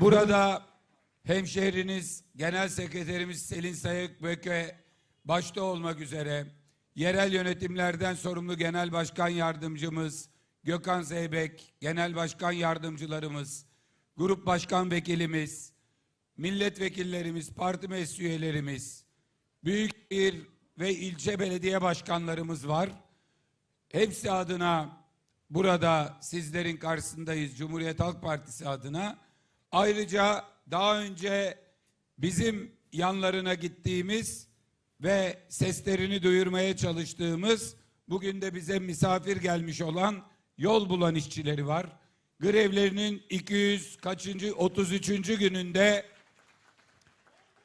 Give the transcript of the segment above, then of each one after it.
Burada hemşehriniz, Genel Sekreterimiz Selin Sayık Böke başta olmak üzere yerel yönetimlerden sorumlu Genel Başkan Yardımcımız Gökhan Zeybek, Genel Başkan Yardımcılarımız, Grup Başkan Vekilimiz, milletvekillerimiz, parti meclis üyelerimiz, büyükşehir ve ilçe belediye başkanlarımız var. Hepsi adına burada sizlerin karşısındayız Cumhuriyet Halk Partisi adına. Ayrıca daha önce bizim yanlarına gittiğimiz ve seslerini duyurmaya çalıştığımız bugün de bize misafir gelmiş olan yol bulan işçileri var. Grevlerinin 200 kaçıncı 33. gününde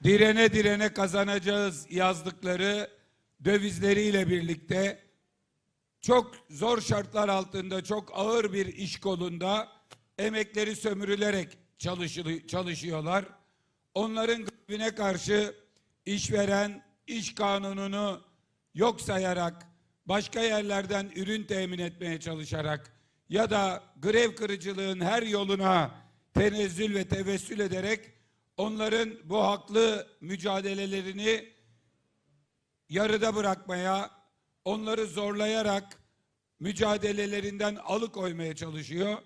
direne direne kazanacağız yazdıkları dövizleriyle birlikte çok zor şartlar altında çok ağır bir iş kolunda emekleri sömürülerek çalışıyorlar. Onların grevine karşı işveren iş kanununu yok sayarak başka yerlerden ürün temin etmeye çalışarak ya da grev kırıcılığın her yoluna tenezzül ve tevessül ederek onların bu haklı mücadelelerini yarıda bırakmaya, onları zorlayarak mücadelelerinden alıkoymaya çalışıyor.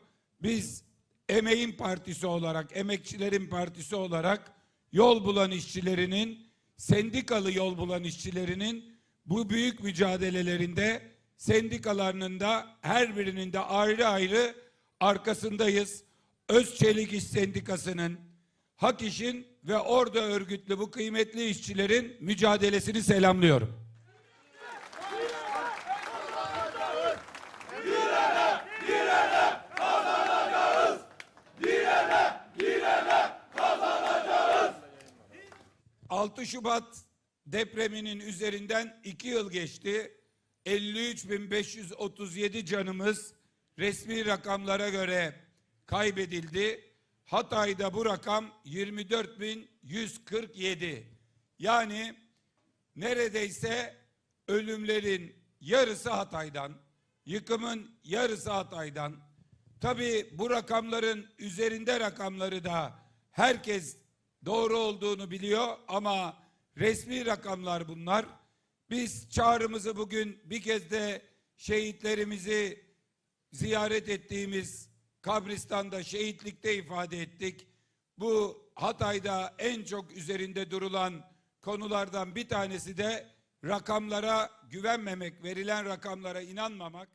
Biz emeğin partisi olarak, emekçilerin partisi olarak yol bulan işçilerinin, sendikalı yol bulan işçilerinin bu büyük mücadelelerinde sendikalarının da her birinin de ayrı ayrı arkasındayız. Özçelik İş Sendikası'nın, Hak İş'in ve orada örgütlü bu kıymetli işçilerin mücadelesini selamlıyorum. ...6 Şubat depreminin üzerinden 2 yıl geçti. 53.537 canımız resmi rakamlara göre kaybedildi. Hatay'da bu rakam 24.147. Yani neredeyse ölümlerin yarısı Hatay'dan, yıkımın yarısı Hatay'dan. Tabii bu rakamların üzerinde rakamları da herkes doğru olduğunu biliyor ama resmi rakamlar bunlar. Biz çağrımızı bugün bir kez de şehitlerimizi ziyaret ettiğimiz kabristan'da şehitlikte ifade ettik. Bu Hatay'da en çok üzerinde durulan konulardan bir tanesi de rakamlara güvenmemek, verilen rakamlara inanmamak.